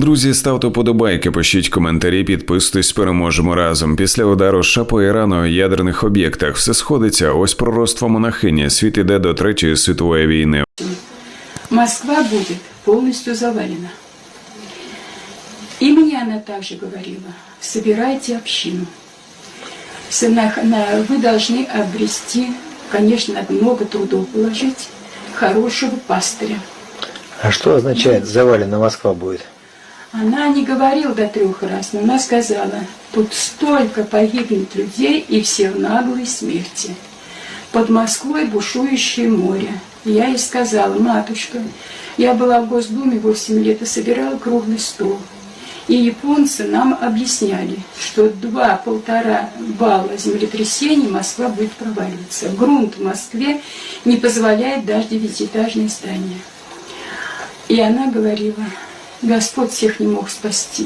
Друзі, ставте подобайки, пишіть коментарі, підписуйтесь, переможемо разом. Після удару США по Ірану ядерних об'єктах все сходиться. Ось пророцтво монахині. Світ іде до третьої світової війни. Москва будет полностью завалена. И мне она также говорила, собирайте общину. Сына- на- Вы должны обрести, конечно, много трудов положить, хорошего пастыря. А что означает завалена Москва будет? Она не говорила до трех раз, но она сказала, тут столько погибнет людей и все в наглой смерти. Под Москвой бушующее море. Я ей сказала, матушка, я была в Госдуме 8 лет и собирала круглый стол. И японцы нам объясняли, что 2-1,5 балла землетрясений Москва будет проваливаться. Грунт в Москве не позволяет даже девятиэтажные здания. И она говорила, Господь всех не мог спасти.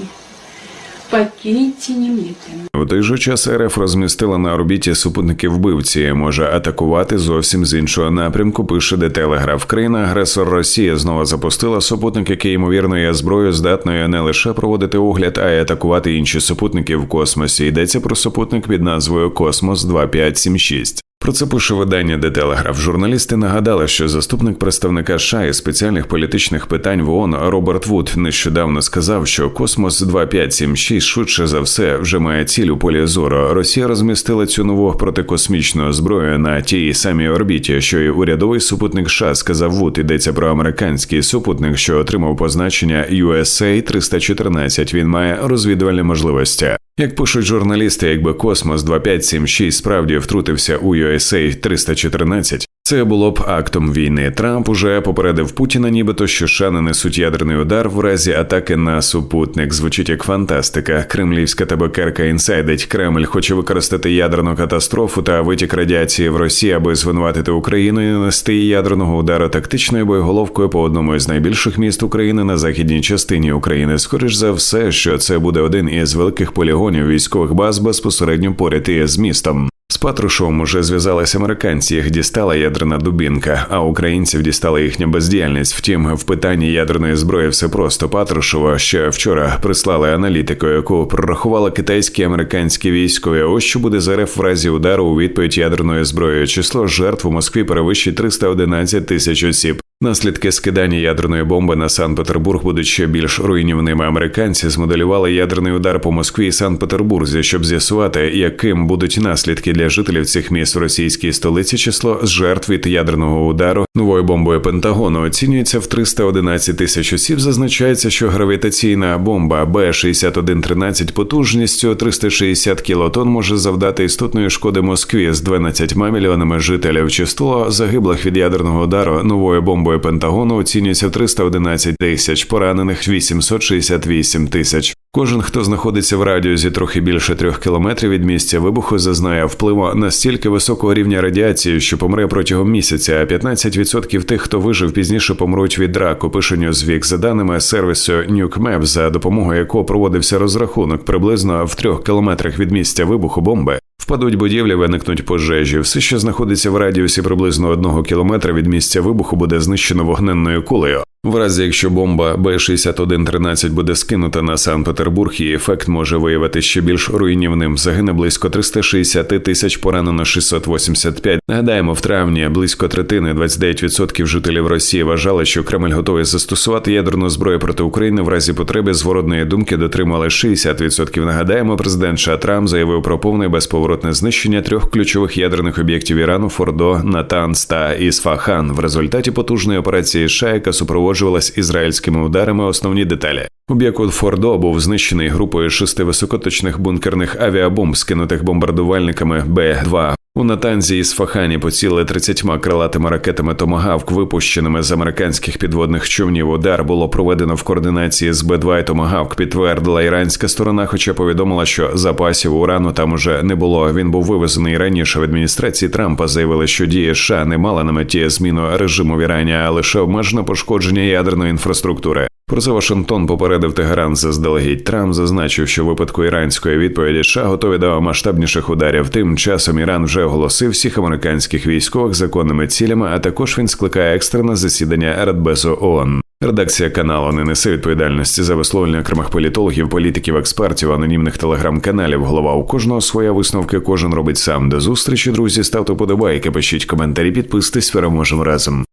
Покиньте немедленно. В той же час РФ розмістила на орбіті супутники вбивці, може атакувати зовсім з іншого напрямку. Пише де Телеграф. Країна агресор Росія знову запустила супутник, який ймовірно є зброєю здатною не лише проводити огляд, а й атакувати інші супутники в космосі. Йдеться про супутник під назвою Космос 2576. Про це пише видання де Телеграф. Журналісти нагадали, що заступник представника США із спеціальних політичних питань в ООН Роберт Вуд нещодавно сказав, що космос 2576 швидше за все вже має ціль у полі зору. Росія розмістила цю нову протикосмічну зброю на тій самій орбіті, що й урядовий супутник США, сказав Вуд. Йдеться про американський супутник, що отримав позначення USA 314. Він має розвідувальні можливості. Як пишуть журналісти, якби космос 2576 справді втрутився у USA 314, це було б актом війни. Трамп уже попередив Путіна, нібито що США нанесуть ядерний удар в разі атаки на супутник. Звучить як фантастика. Кремлівська табакерка інсайдить. Кремль хоче використати ядерну катастрофу та витік радіації в Росії, аби звинуватити Україну і нанести ядерного удару тактичною боєголовкою по одному із найбільших міст України на західній частині України. Скоріш за все, що це буде один із великих полігонів військових баз безпосередньо поряд із містом. З Патрушевим уже зв'язались американці, їх дістала ядерна дубінка, а українців дістала їхня бездіяльність. Втім, в питанні ядерної зброї все просто Патрушева ще вчора прислали аналітику, яку прорахувала китайські і американські військові. Ось що буде за РФ в разі удару у відповідь ядерною зброєю. Число жертв у Москві перевищить 311 тисяч осіб. Наслідки скидання ядерної бомби на Санкт-Петербург будуть ще більш руйнівними. Американці змоделювали ядерний удар по Москві і Санкт-Петербурзі, щоб з'ясувати, яким будуть наслідки для жителів цих міст російській столиці. Число жертв від ядерного удару новою бомбою Пентагону оцінюється в 311 тисяч осіб. Зазначається, що гравітаційна бомба Б-6113 потужністю 360 кілотон може завдати істотної шкоди Москві з 12 мільйонами жителів. Число загиблих від ядерного удару новою бомбою Пентагону оцінюється в 311 тисяч, поранених 868 тисяч. Кожен, хто знаходиться в радіусі трохи більше трьох кілометрів від місця вибуху, зазнає впливу настільки високого рівня радіації, що помре протягом місяця. А 15% тих, хто вижив, пізніше помруть від раку. Пише Newsweek. за даними сервісу NukeMap, за допомогою якого проводився розрахунок приблизно в трьох кілометрах від місця вибуху бомби. Впадуть будівлі, виникнуть пожежі. Все, що знаходиться в радіусі приблизно одного кілометра від місця вибуху, буде знищено вогненною кулею. В разі, якщо бомба Б-6113 буде скинута на Санкт-Петербург, її ефект може виявити ще більш руйнівним. Загине близько 360 тисяч, поранено 685. Нагадаємо, в травні близько третини, 29% жителів Росії вважали, що Кремль готовий застосувати ядерну зброю проти України в разі потреби зворотної думки дотримали 60%. Нагадаємо, президент США Трамп заявив про повне безповоротне знищення трьох ключових ядерних об'єктів Ірану Фордо, Натанс та Ісфахан в результаті потужної операції США, яка супроводжувалась ізраїльськими ударами. Основні деталі. Об'єкт Фордо був знищений групою шести високоточних бункерних авіабомб, скинутих бомбардувальниками Б-2. У Натанзі і Сфахані поцілили 30 крилатими ракетами Томагавк, випущеними з американських підводних човнів. Удар було проведено в координації з Б-2 і Томагавк. Підтвердила іранська сторона, хоча повідомила, що запасів урану там уже не було. Він був вивезений раніше в адміністрації Трампа. Заявили, що дії США не мала на меті зміну режиму в Ірані, а лише обмежено пошкодження ядерної інфраструктури. Про це Вашингтон попередив Тегеран заздалегідь. Трамп зазначив, що в випадку іранської відповіді США готові до масштабніших ударів. Тим часом Іран вже оголосив всіх американських військових законними цілями, а також він скликає екстрене засідання Радбезу ООН. Редакція каналу не несе відповідальності за висловлення окремих політологів, політиків, експертів, анонімних телеграм-каналів. Голова у кожного своя висновки, кожен робить сам. До зустрічі, друзі. Ставте подобайки, пишіть коментарі, підписуйтесь, переможемо разом.